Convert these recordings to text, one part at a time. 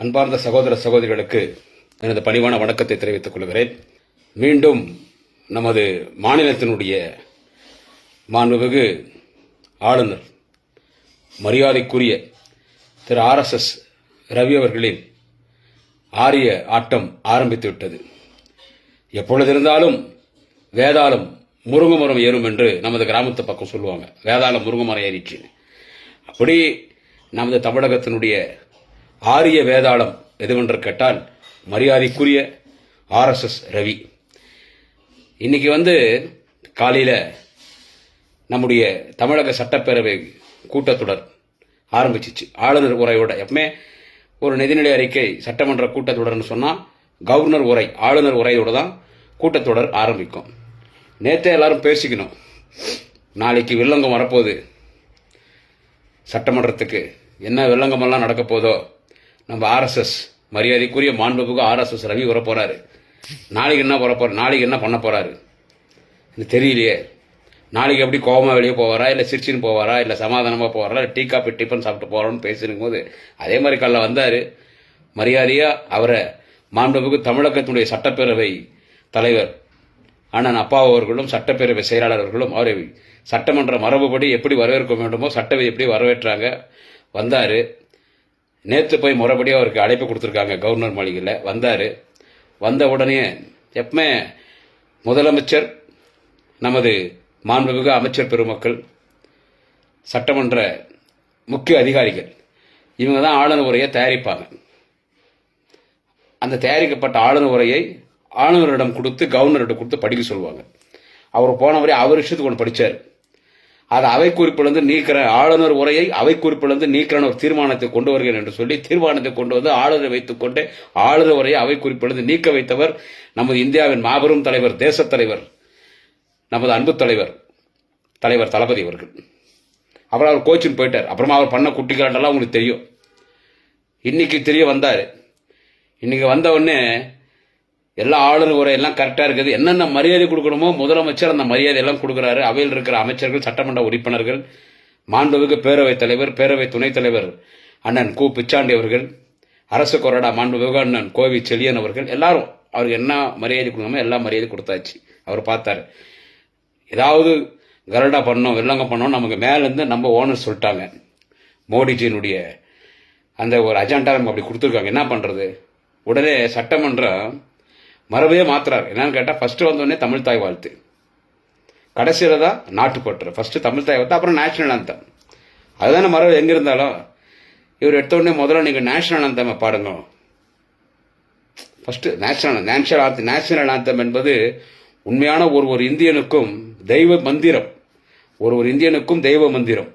அன்பார்ந்த சகோதர சகோதரிகளுக்கு எனது பணிவான வணக்கத்தை தெரிவித்துக் கொள்கிறேன். மீண்டும் நமது மாநிலத்தினுடைய மாண்புமிகு ஆளுநர் மரியாதைக்குரிய திரு ஆர்எஸ்எஸ் ரவி அவர்களின் ஆரிய ஆட்டம் ஆரம்பித்து விட்டது எப்பொழுதிருந்தாலும் வேதாளம் முருங்கை மரம் ஏறும் என்று நமது கிராமத்து பக்கம் சொல்லுவாங்க. வேதாளம் முருங்கை மரம் ஏறிச்சு அப்படி நமது தமிழகத்தினுடைய ஆரிய வேதாளம் எதுவென்று கேட்டால் மரியாதைக்குரிய ஆர்எஸ்எஸ் ரவி. இன்றைக்கி வந்து காலையில் நம்முடைய தமிழக சட்டப்பேரவை கூட்டத்தொடர் ஆரம்பிச்சிச்சு. ஆளுநர் உரையோட எப்பவுமே ஒரு நிதிநிலை அறிக்கை சட்டமன்ற கூட்டத்தொடர்னு சொன்னால் கவர்னர் உரை ஆளுநர் உரையோடு தான் கூட்டத்தொடர் ஆரம்பிக்கும். நேற்றே எல்லாரும் பேசிக்கணும். நாளைக்கு வில்லங்கம் வரப்போகுது. சட்டமன்றத்துக்கு என்ன வில்லங்கமெல்லாம் நடக்க போதோ நம்ம ஆர்எஸ்எஸ் மரியாதைக்குரிய மாண்புமிகு ஆர்எஸ்எஸ் ரவி வர நாளைக்கு என்ன போகிற போற நாளைக்கு என்ன பண்ண போகிறாரு எனக்கு தெரியலையே. நாளைக்கு எப்படி கோபமாக வெளியே போவாரா இல்லை சிரிச்சின்னு போவாரா இல்லை சமாதானமாக போவாரா இல்லை டீ காப்பி டிஃபன் சாப்பிட்டு போகிறோன்னு பேசினும் போது அதே மாதிரி காலைல வந்தார். மரியாதையாக அவரை மாண்புமிகு தமிழகத்தினுடைய சட்டப்பேரவை தலைவர் அண்ணன் அப்பா அவர்களும் சட்டப்பேரவை செயலாளர்களும் அவரை சட்டமன்ற மரபுப்படி எப்படி வரவேற்க வேண்டுமோ சட்டவை எப்படி வரவேற்றாங்க வந்தார். நேற்று போய் முறைப்படி அவருக்கு அழைப்பு கொடுத்துருக்காங்க கவர்னர் மாளிகையில். வந்தார். வந்த உடனே எப்பவுமே முதலமைச்சர் நமது மாண்புமிகு அமைச்சர் பெருமக்கள் சட்டமன்ற முக்கிய அதிகாரிகள் இவங்க தான் ஆளுநர் உரையை தயாரிப்பாங்க. அந்த தயாரிக்கப்பட்ட ஆளுநர் உரையை ஆளுநரிடம் கொடுத்து கவர்னரிடம் கொடுத்து படிக்க சொல்லுவாங்க. அவர் போன வரை அவர் இஷ்டத்துக்கு ஒன்று படித்தார் அதை அவை குறிப்பிலிருந்து நீக்கிற ஆளுநர் உரையை அவை குறிப்பிலிருந்து நீக்கிறன ஒரு தீர்மானத்தை கொண்டு வருகிறேன் என்று சொல்லி தீர்மானத்தை கொண்டு வந்து ஆளுநரை வைத்துக் கொண்டு ஆளுநர் உரையை அவை குறிப்பிலிருந்து நீக்க வைத்தவர் நமது இந்தியாவின் மாபெரும் தலைவர் தேசத் தலைவர் நமது அன்பு தலைவர் தலைவர் தளபதி அவர்கள். அப்புறம் அவர் கோச்சின் போயிட்டார். அப்புறமா அவர் பண்ண குட்டிகளாண்டெல்லாம் உங்களுக்கு தெரியும். இன்னைக்கு தெரிய வந்தார். இன்னைக்கு வந்த உடனே எல்லா ஆளுநர் உரை எல்லாம் கரெக்டாக இருக்குது. என்னென்ன மரியாதை கொடுக்கணுமோ முதலமைச்சர் அந்த மரியாதை எல்லாம் கொடுக்குறாரு. அவையில் இருக்கிற அமைச்சர்கள் சட்டமன்ற உறுப்பினர்கள் மாண்புமிகு பேரவைத் தலைவர் பேரவை துணைத் தலைவர் அண்ணன் கு. பிச்சாண்டி அவர்கள் அரசு கொறடா மாண்புமிகு அண்ணன் கோவி செழியன் அவர்கள் எல்லாரும் அவருக்கு என்ன மரியாதை கொடுக்கணுமோ எல்லா மரியாதை கொடுத்தாச்சு. அவர் பார்த்தாரு. ஏதாவது கரடா பண்ணோம் வெள்ளங்க பண்ணோம் நமக்கு மேலேருந்து நம்ம ஓனர் சொல்லிட்டாங்க. மோடிஜியினுடைய அந்த ஒரு அஜெண்டா நம்ம அப்படி கொடுத்துருக்காங்க. என்ன பண்ணுறது உடனே சட்டமன்றம் மரபே மாத்துறாரு. என்னன்னு கேட்டால் ஃபஸ்ட்டு வந்தோடனே தமிழ் தாய் வாழ்த்து. கடைசியில் தான் நாட்டுப்பற்று ஃபஸ்ட்டு தமிழ் தாய் வாழ்த்து அப்புறம் நேஷனல் அந்தம் அதுதானே மரபு எங்கே இருந்தாலும் இவர் எடுத்தோடனே முதல்ல நீங்கள் நேஷனல் அந்தம் பாடுங்க. First national national anthem national anthem என்பது உண்மையான ஒரு ஒரு இந்தியனுக்கும் தெய்வ மந்திரம். ஒரு ஒரு இந்தியனுக்கும் தெய்வ மந்திரம்.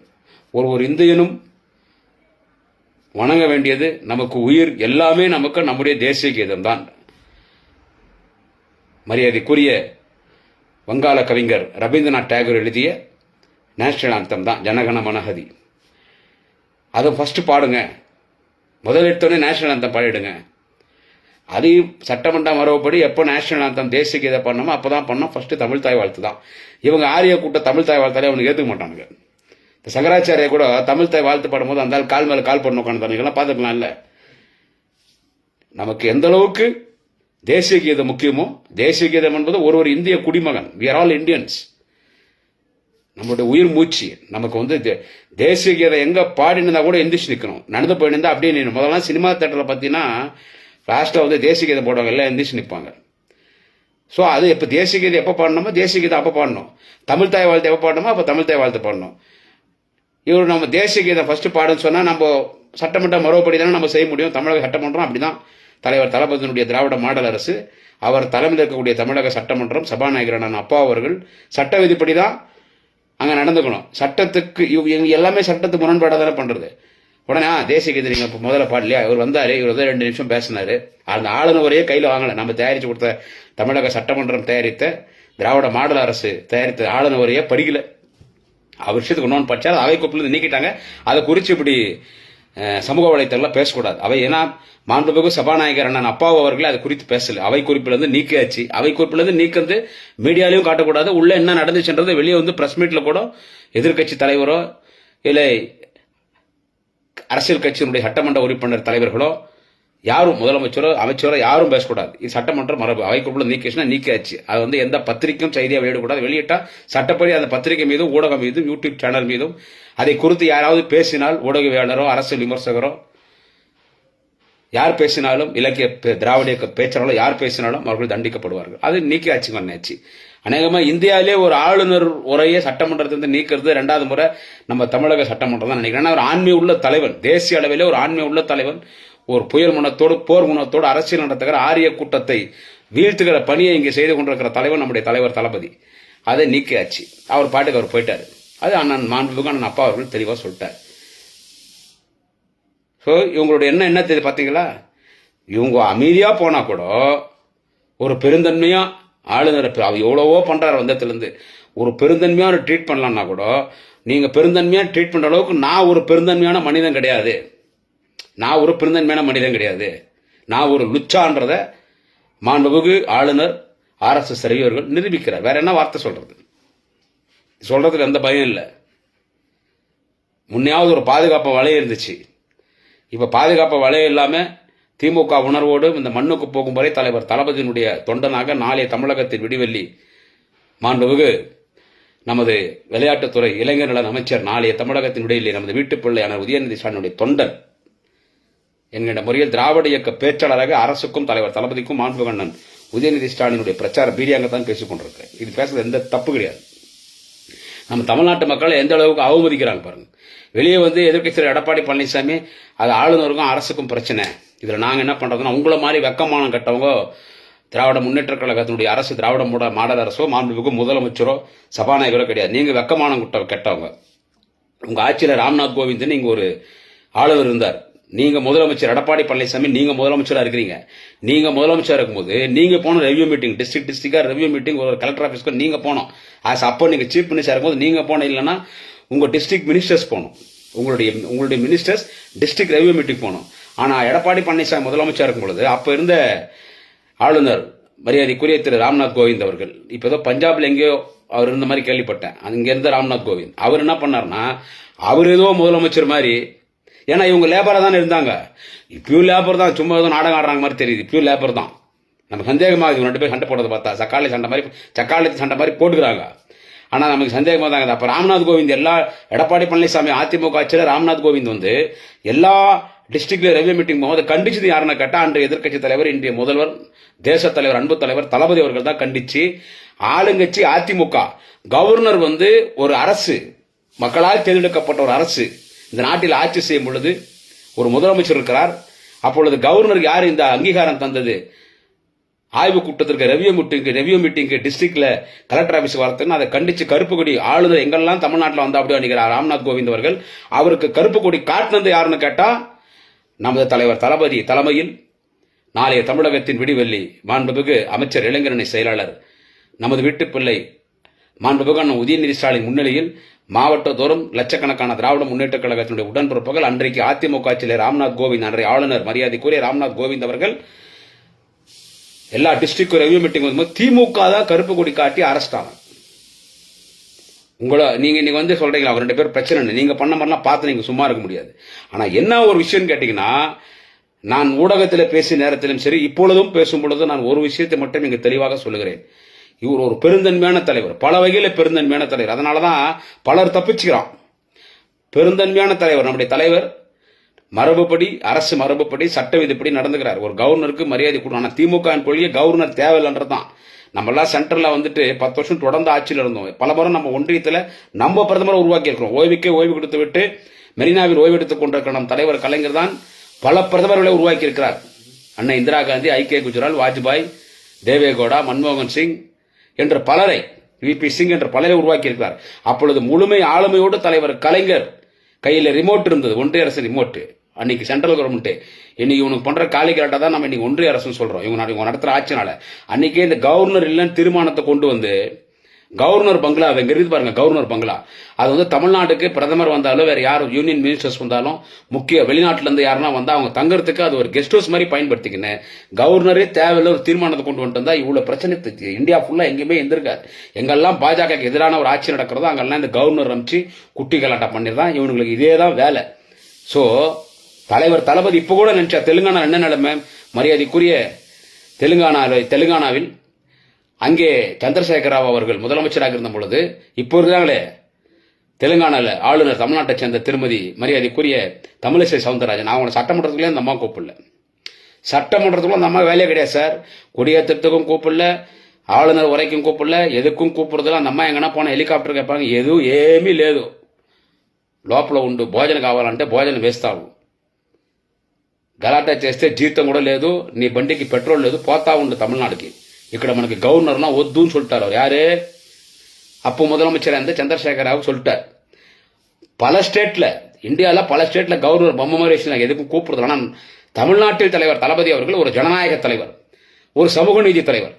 ஒரு ஒரு இந்தியனும் வணங்க வேண்டியது நமக்கு உயிர் எல்லாமே நமக்கு நம்முடைய தேசிய கீதம் தான் மரியாதைக்குரிய வங்காள கவிஞர் ரவீந்திரநாத் டேகூர் எழுதிய நேஷனல் ஆந்தம் தான் ஜனகண மனஹதி. அதை ஃபஸ்ட்டு பாடுங்க. முதல் எடுத்தோடனே நேஷனல் ஆந்தம் பாடிடுங்க. அதையும் சட்டமன்ற மரபுப்படி எப்போ நேஷனல் ஆந்தம் தேசிய கீதை பண்ணோமோ அப்போ தான் பண்ணோம். ஃபஸ்ட்டு தமிழ் தாய் வாழ்த்து தான். இவங்க ஆரிய கூட்டம் தமிழ் தாய் வாழ்த்தாலே அவனுக்கு ஏற்றுக்க மாட்டானுங்க. இந்த சங்கராச்சாரியா கூட தமிழ் தாய் வாழ்த்து பாடும்போது அந்த கால் மேலே கால் பண்ண உட்காந்துலாம் பார்த்துக்கலாம் இல்லை நமக்கு எந்த அளவுக்கு தேசிய கீதம் முக்கியமோ? தேசிய கீதம் என்பது ஒரு ஒரு இந்திய குடிமகன். வி ஆர் ஆல் இந்தியன்ஸ் நம்மளுடைய உயிர் மூச்சு. நமக்கு வந்து தே- தேசிய கீதம் எங்கே பாடினா கூட எந்திரிச்சு நிற்கணும் நடந்து போயிருந்தா அப்படியே நின்று முதல்ல சினிமா தேட்டரில் பார்த்தீங்கன்னா லாஸ்ட்டில் வந்து தேசிய கீதம் போடுவாங்க. எல்லாம் எந்திரிச்சு நிற்பாங்க ஸோ அது எப்போ தேசிய கீதம் எப்போ பாடணுமோ தேசிய கீதம் அப்போ பாடணும். தமிழ் தாய் வாழ்த்து எப்போ பாடணுமோ அப்போ தமிழ் தாய் வாழ்த்து பாடணும். இவர் நம்ம தேசிய கீதம் ஃபஸ்ட்டு பாடுன்னு சொன்னால் நம்ம சட்டமன்ற மறுபடி தானே நம்ம செய்ய முடியும். தமிழக சட்டமன்றம் அப்படிதான். தலைவர் தளபதியினுடைய திராவிட மாடல் அரசு அவர் தலைமையில் இருக்கக்கூடிய தமிழக சட்டமன்றம் சபாநாயகரான அப்பா அவர்கள் சட்ட விதிப்படி தான் அங்கே நடந்துக்கணும். சட்டத்துக்கு இவங்க எல்லாமே சட்டத்துக்கு முரண்பாடாக தானே பண்ணுறது உடனே தேசிய கீதை நீங்கள் இப்போ முதல்ல பாடலையா இவர் வந்தார் இவர் வந்து ரெண்டு நிமிஷம் பேசினார். அந்த ஆளுநர் வரையே கையில் வாங்கலை. நம்ம தயாரித்து கொடுத்த தமிழக சட்டமன்றம் தயாரித்த திராவிட மாடல் அரசு தயாரித்த ஆளுநர் வரையே படிக்கல. அவர் விஷயத்துக்கு இன்னொன்று படித்தார் அவை கோப்பிலிருந்து நீக்கிட்டாங்க. அதை குறித்து இப்படி சமூக வலைத்தளத்தில் பேசக்கூடாது. அவை ஏன்னா மாண்புமிகு சபாநாயகர் அண்ணன் அப்பாவு அவர்களே அது குறித்து பேசல. அவை குறிப்பிலிருந்து நீக்கியாச்சு. அவை குறிப்பிலிருந்து நீக்கிறது மீடியாலையும் காட்டக்கூடாது. உள்ளே என்ன நடந்துச்சுன்றது வெளியே வந்து ப்ரெஸ் மீட்டில் கூட எதிர்க்கட்சி தலைவரோ இல்லை அரசியல் கட்சியினுடைய சட்டமன்ற உறுப்பினர் தலைவர்களோ யாரும் முதலமைச்சரோ அமைச்சரோ யாரும் பேசக்கூடாது. இது சட்டமன்ற மரபு. அவைக்குள்ள நீக்கிச்சுன்னா நீக்கியாச்சு. அது வந்து எந்த பத்திரிக்கையும் செய்தியாக வெளியிடக்கூடாது. வெளியிட்டா சட்டப்படி அந்த பத்திரிகை மீதும் ஊடகம் மீதும் யூடியூப் சேனல் மீதும் அதை குறித்து யாராவது பேசினால் ஊடகவியாளரோ அரசியல் விமர்சகரோ யார் பேசினாலும் இலக்கிய பே- திராவிட இயக்க பேச்சாளர்களோ யார் பேசினாலும் அவர்கள் தண்டிக்கப்படுவார்கள். அது நீக்கியாச்சு பண்ணாச்சு அநேகமாக இந்தியாவிலே ஒரு ஆளுநர் உரையை சட்டமன்றத்திலிருந்து நீக்கிறது ரெண்டாவது முறை நம்ம தமிழக சட்டமன்றம் தான் நினைக்கிறேன். ஏன்னா ஒரு ஆண்மை உள்ள தலைவன். தேசிய அளவிலே ஒரு ஆண்மை உள்ள தலைவன். ஒரு புயல் குணத்தோடு போர் குணத்தோடு அரசியல் நடத்துகிற ஆரிய கூட்டத்தை வீழ்த்துகிற பணியை இங்கே செய்து கொண்டிருக்கிற தலைவன் நம்முடைய தலைவர் தளபதி. அதை நீக்கியாச்சு. அவர் பாட்டுக்கு அவர் போயிட்டார். அது அண்ணன் மாண்புமிகு அண்ணன் அப்பா அவர்கள் தெளிவாக சொல்லிட்டார். ஸோ இவங்களோட எண்ணம் என்ன தெரியுது பார்த்தீங்களா இவங்க அமைதியாக போனால் கூட ஒரு பெருந்தன்மையாக ஆளுநர் அவர் எவ்வளவோ பண்ணுறாரு வந்தத்துலேருந்து ஒரு பெருந்தன்மையாக ஒரு ட்ரீட் பண்ணலான்னா கூட நீங்கள் பெருந்தன்மையாக ட்ரீட் பண்ணுற அளவுக்கு நான் ஒரு பெருந்தன்மையான மனிதன் கிடையாது. நான் ஒரு பெருந்தன்மையான மனிதன் கிடையாது. நான் ஒரு லுச்சான்றத மாண்புமிகு ஆளுநர் ஆர்எஸ்எஸ் தலைவர்கள் நிரூபிக்கிறார். வேற என்ன வார்த்தை சொல்றது? சொல்றதுக்கு எந்த பயம் இல்லை. முன்னையாவது ஒரு பாதுகாப்பு வலையை இருந்துச்சு. இப்போ பாதுகாப்பு வலையம் இல்லாமல் திமுக உணர்வோடு இந்த மண்ணுக்கு போகும் வரை தலைவர் தளபதியினுடைய தொண்டனாக நாளைய தமிழகத்தின் விடிவெள்ளி மாண்புமிகு நமது விளையாட்டுத்துறை இளைஞர் நலன் அமைச்சர் நாளைய தமிழகத்தின் நமது வீட்டுப்பிள்ளையான உதயநிதி ஸ்டாலினுடைய தொண்டன் என்கின்ற முறையில் திராவிட இயக்க பேச்சாளராக அரசுக்கும் தலைவர் தளபதிக்கும் மாண்புகண்ணன் உதயநிதி ஸ்டாலினுடைய பிரச்சார பீடியாங்கத்தான் பேசிக் பேசிக்கொண்டிருக்கு இது பேசுறது எந்த தப்பு கிடையாது. நம்ம தமிழ்நாட்டு மக்களை எந்த அளவுக்கு அவமதிக்கிறாங்க பாருங்க. வெளியே வந்து எதிர்கட்சியில் எடப்பாடி பழனிசாமி அது ஆளுநருக்கும் அரசுக்கும் பிரச்சனை. இதில் நாங்கள் என்ன பண்ணுறதுன்னா உங்களை மாதிரி வெக்கமானம் கட்டவங்க திராவிட முன்னேற்ற கழகத்தினுடைய அரசு திராவிட மூட மாடல் அரசோ மாண்புமிகு முதலமைச்சரோ சபாநாயகரோ கிடையாது. நீங்கள் வெக்கமானம் குட்ட கெட்டவங்க. உங்கள் ஆட்சியில் ராம்நாத் கோவிந்தன் இங்கே ஒரு ஆளுநர் இருந்தார். நீங்க முதலமைச்சர் எடப்பாடி பழனிசாமி நீங்க முதலமைச்சராக இருக்கிறீங்க. நீங்க முதலமைச்சராக இருக்கும்போது நீங்க போன ரெவ்யூ மீட்டிங் டிஸ்ட்ரிக்ட் டிஸ்ட்ரிக்டாக ரெவ்யூ மீட்டிங் ஒரு கலெக்டர் ஆஃபீஸ்க்கு நீங்க போனோம். ஆஸ் அப்போ நீங்க சீஃப் மினிஸ்டர் இருக்கும்போது நீங்க போன இல்லைன்னா உங்க டிஸ்ட்ரிக்ட் மினிஸ்டர்ஸ் போகணும் உங்களுடைய உங்களுடைய மினிஸ்டர்ஸ் டிஸ்ட்ரிக்ட் ரெவ்யூ மீட்டிங் போகணும் ஆனா எடப்பாடி பழனிசாமி முதலமைச்சர் இருக்கும் பொழுது இருந்த ஆளுநர் மரியாதைக்குரிய திரு ராம்நாத் கோவிந்த் அவர்கள் இப்போ ஏதோ பஞ்சாப்ல எங்கேயோ அவர் இருந்த மாதிரி கேள்விப்பட்டேன். அங்கேருந்து ராம்நாத் கோவிந்த். அவர் என்ன பண்ணாருன்னா அவர் ஏதோ முதலமைச்சர் மாதிரி ஏன்னா இவங்க லேபராக தானே இருந்தாங்க. இப்பயும் லேபர் தான் சும்மா ஏதோ நாடகம் ஆடுறாங்க மாதிரி தெரியுது. இப்பயும் லேபர் தான். நம்ம சந்தேகமாக இவங்க ரெண்டு பேரும் சண்டை போடுறத பார்த்தா சக்காளி சண்டை மாதிரி சக்காளி சண்டை மாதிரி போட்டுக்கிறாங்க. ஆனால் நமக்கு சந்தேகமாக தாங்க அப்போ ராம்நாத் கோவிந்த் எல்லா எடப்பாடி பழனிசாமி அதிமுக ஆட்சியில் ராம்நாத் கோவிந்த் வந்து எல்லா டிஸ்ட்ரிக்ட்ல ரயில்வே மீட்டிங் போகும்போது கண்டிச்சது யாருன்னு கேட்டால் அன்றைய எதிர்க்கட்சி தலைவர் இன்றைய முதல்வர் தேச தலைவர் அன்பு தலைவர் தளபதி அவர்கள் தான் கண்டிச்சு ஆளுங்கட்சி அதிமுக. கவர்னர் வந்து ஒரு அரசு. மக்களால் தேர்ந்தெடுக்கப்பட்ட ஒரு அரசு. இந்த நாட்டில் ஆட்சி செய்யும் பொழுது ஒரு முதலமைச்சர் இருக்கிறார். அப்பொழுது கவர்னருக்கு யார் இந்த அங்கீகாரம் தந்தது? ஆய்வு கூட்டத்திற்கு ரெவியூ மீட்டிங்கு ரெவியூ மீட்டிங்கு டிஸ்ட்ரிக்ட்ல கலெக்டர் ஆஃபீஸ் வரத்துன்னு அதை கண்டிச்சு கருப்பு கொடி ஆளுநர் எங்கெல்லாம் தமிழ்நாட்டில் வந்தா அப்படின்னு நினைக்கிறார் ராம்நாத் கோவிந்த் அவர்கள் அவருக்கு கருப்பு கொடி காட்டினது யாருன்னு கேட்டா நமது தலைவர் தளபதி தலைமையில் நாளைய தமிழகத்தின் விடிவெள்ளி மாண்புமிகு அமைச்சர் இளைஞரணி செயலாளர் நமது வீட்டு பிள்ளை மாண்புமிகு அண்ணன் உதயநிதி ஸ்டாலின் முன்னிலையில் மாவட்டத்தோறும் லட்சக்கணக்கான திராவிட முன்னேற்ற கழகத்தினுடைய உடன்பிறப்புகள் அன்றைக்கு அதிமுக ஆட்சியிலே ராம்நாத் கோவிந்த் அன்றைய ஆளுநர் மரியாதைக்குரிய ராம்நாத் கோவிந்த் அவர்கள் எல்லா டிஸ்ட்ரிக்ட் ரெவியூ மீட்டிங் வந்து திமுக தான் கருப்பு கொடி காட்டி அரெஸ்ட் ஆனாங்க. உங்களை நீங்க நீங்க வந்து சொல்றீங்களா? அவர் ரெண்டு பேர் பிரச்சனை இல்லை. நீங்க பண்ண மாதிரிலாம் பார்த்து நீங்க சும்மா இருக்க முடியாது. ஆனா என்ன ஒரு விஷயம் கேட்டீங்கன்னா நான் ஊடகத்தில் பேசிய நேரத்திலும் சரி இப்பொழுதும் பேசும் பொழுது நான் ஒரு விஷயத்தை மட்டும் இங்கு தெளிவாக சொல்லுகிறேன். இவர் ஒரு பெருந்தன்மையான தலைவர். பல வகையில் பெருந்தன்மையான தலைவர். அதனாலதான் பலர் தப்பிச்சுக்கிறான். பெருந்தன்மையான தலைவர். நம்முடைய தலைவர் மரபுப்படி அரசு மரபுப்படி சட்ட விதிப்படி நடந்துக்கிறார். ஒரு கவர்னருக்கு மரியாதை கொடுக்கணும். ஆனால் திமுக கொள்கையே கவர்னர் தேவையில்லைன்றது தான் நம்மளாம் சென்ட்ரலில் வந்துட்டு பத்து வருஷம் தொடர்ந்து ஆட்சியில் இருந்தோம். பல முறை நம்ம ஒன்றியத்தில் நம்ம பிரதமரை உருவாக்கியிருக்கிறோம். ஓய்வுக்கே ஓய்வு கொடுத்து விட்டு மெரினாவில் ஓய்வு எடுத்துக் கொண்டிருக்கிற நம் தலைவர் கலைஞர் தான் பல பிரதமர்களை உருவாக்கியிருக்கிறார். அண்ணன் இந்திரா காந்தி ஐக்கிய குஜரால் வாஜ்பாய் தேவேகவுடா மன்மோகன் சிங் என்ற பலரை விபி சிங் என்ற பலரை உருவாக்கியிருக்கிறார். அப்பொழுது முழுமை ஆளுமையோடு தலைவர் கலைஞர் கையில் ரிமோட் இருந்தது. ஒன்றிய அரசு ரிமோட் அன்னைக்கு சென்ட்ரல் கவர்மெண்ட் இன்னைக்கு இவனுக்கு பண்ற காலி கரெக்டாக தான் நம்ம இன்னைக்கு ஒன்றிய அரசுன்னு சொல்றோம். இவங்க இவங்க நடத்துற ஆட்சினால. அன்னைக்கே இந்த கவர்னர் இல்லைன்னு தீர்மானத்தை கொண்டு வந்து கவர்னர் பங்களா அது இங்க இருக்குது பாருங்க கவர்னர் பங்களா. அது வந்து தமிழ்நாட்டுக்கு பிரதமர் வந்தாலும் வேற யாரும் யூனியன் மினிஸ்டர்ஸ் வந்தாலும் முக்கிய வெளிநாட்டுல இருந்து யாருன்னா வந்தா அவங்க தங்கறதுக்கு அது ஒரு கெஸ்ட் ஹவுஸ் மாதிரி பயன்படுத்திக்கினேன் கவர்னரே தேவையில்ல ஒரு தீர்மானத்தை கொண்டு வந்துட்டு இருந்தா இவ்வளவு பிரச்சனை இந்தியா ஃபுல்லா எங்கேயுமே எந்திருக்காது எங்கெல்லாம் பாஜகக்கு எதிரான ஒரு ஆட்சி நடக்கிறதோ அங்கெல்லாம் இந்த கவர்னர் அமைச்சு குட்டி கலாட்டம் பண்ணிருந்தான் இவனுங்களுக்கு இதே தான் வேலை. ஸோ தலைவர் தளபதி இப்போ கூட நினைச்சா தெலுங்கானா என்ன நிலைமை? மரியாதைக்குரிய தெலுங்கானாவில் தெலுங்கானாவில் அங்கே சந்திரசேகர ராவ் அவர்கள் முதலமைச்சராக இருந்த பொழுது இப்போ இருந்தாங்களே தெலுங்கானாவில் ஆளுநர் தமிழ்நாட்டை சேர்ந்த திருமதி மரியாதைக்குரிய தமிழிசை சவுந்தரராஜன். அவங்கள சட்டமன்றத்துக்குள்ளே அந்த அம்மா கூப்பிடல. சட்டமன்றத்துக்குள்ள அந்த அம்மா வேலையே கிடையாது சார். குடியேற்றத்துக்கும் கூப்பிடல ஆளுநர் உரைக்கும் கூப்பிடல எதுக்கும் கூப்பிடுறதுல அந்த அம்மா எங்கன்னா போனால் ஹெலிகாப்டர் கேட்பாங்க. எதுவும் ஏமీ లేదు లోపల ఉండు భోజనం కావాలంటే భోజనం వేస్తావు గలాటా చేస్తే జీతం కూడా లేదు నీ బండికి పెట్రోల్ లేదు పోతా ఉండు తమిళనాడుకి ఇక్కడ మనకి கவர்னர்னா ஒத்துன்னு சொல்லிட்டார் அவர் யாரு அப்போ முதலமைச்சர் அந்த சந்திரசேகர் ராவ் சொல்லிட்டார் பல ஸ்டேட்ல இந்தியாவில் பல ஸ்டேட்ல கவர்னர் பொம்மை மாதிரி வச்சிருந்தாங்க எதுக்கும் கூப்பிடுறது ஆனால் தமிழ்நாட்டில் தலைவர் தளபதி அவர்கள் ஒரு ஜனநாயக தலைவர் ஒரு சமூக நீதி தலைவர்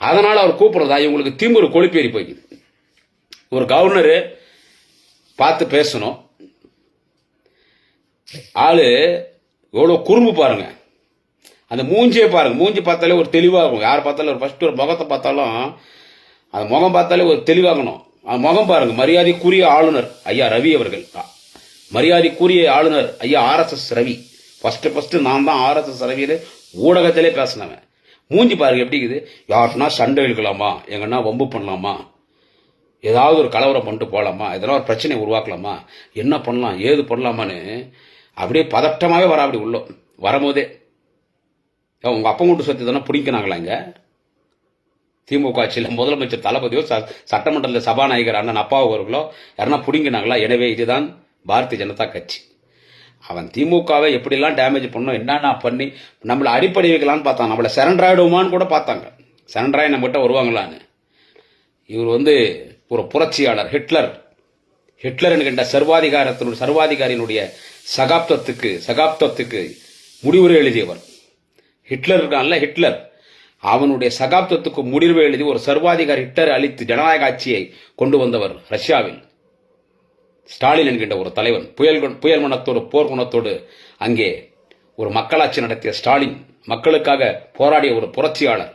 அதனால அவர் கூப்பிடுறதா இவங்களுக்கு திமுரு கொழுப்பேறி போய்க்குது ஒரு கவர்னரு பார்த்து பேசணும் ஆளு எவ்வளோ குறும்பு பாருங்க அந்த மூஞ்சியை பாருங்க. மூஞ்சி பார்த்தாலே ஒரு தெளிவாகும். யார் பார்த்தாலும் ஒரு ஃபஸ்ட்டு ஒரு முகத்தை பார்த்தாலும் அந்த முகம் பார்த்தாலே ஒரு தெளிவாகணும். அந்த முகம் பாருங்க. மரியாதைக்குரிய ஆளுநர் ஐயா ரவி அவர்கள். மரியாதைக்குரிய ஆளுநர் ஐயா ஆர்எஸ்எஸ் ரவி. ஃபஸ்ட்டு ஃபஸ்ட்டு நான் தான் ஆர்எஸ்எஸ் ரவியில் ஊடகத்திலே பேசினவன். மூஞ்சி பாருங்க எப்படி இருக்குது. யாருன்னா சண்டை இழுக்கலாமா எங்கன்னா வம்பு பண்ணலாமா? ஏதாவது ஒரு கலவரம் பண்ணிட்டு போகலாமா எதனா ஒரு பிரச்சனை உருவாக்கலாமா? என்ன பண்ணலாம்? ஏது பண்ணலாமான்னு அப்படியே பதட்டமாகவே வர அப்படி உள்ளோம். வரும்போதே இப்போ உங்க அப்பா கொண்டு சொத்து தானே பிடிக்கினாங்களா இங்கே? திமுக ஆட்சியில் முதலமைச்சர் தளபதியோ ச- சட்டமன்றத்தில் சபாநாயகர் அண்ணன் அப்பாவோ அவர்களோ யாருன்னா பிடிங்கினாங்களா? எனவே இதுதான் பாரதிய ஜனதா கட்சி. அவன் திமுகவை எப்படிலாம் டேமேஜ் பண்ணோம் என்னென்ன பண்ணி நம்மளை அடிப்படை வைக்கலான்னு பார்த்தான். நம்மளை சரண்டர் கூட பார்த்தாங்க. சரண்டராகி நம்மகிட்ட வருவாங்களான்னு. இவர் வந்து ஒரு புரட்சியாளர் ஹிட்லர். ஹிட்லர் என்கின்ற சர்வாதிகாரத்தினுடைய சர்வாதிகாரியினுடைய சகாப்தத்துக்கு சகாப்தத்துக்கு முடிவுரை எழுதியவர். ஹிட்லர் இருக்கான்ல ஹிட்லர். அவனுடைய சகாப்தத்துக்கு முடிவு எழுதி ஒரு சர்வாதிகாரி ஹிட்லர் அளித்து ஜனநாயக ஆட்சியை கொண்டு வந்தவர் ரஷ்யாவில். ஸ்டாலின் என்கின்ற ஒரு தலைவன் புயல் புயல் குணத்தோடு போர் குணத்தோடு அங்கே ஒரு மக்களாட்சி நடத்திய ஸ்டாலின் மக்களுக்காக போராடிய ஒரு புரட்சியாளர்.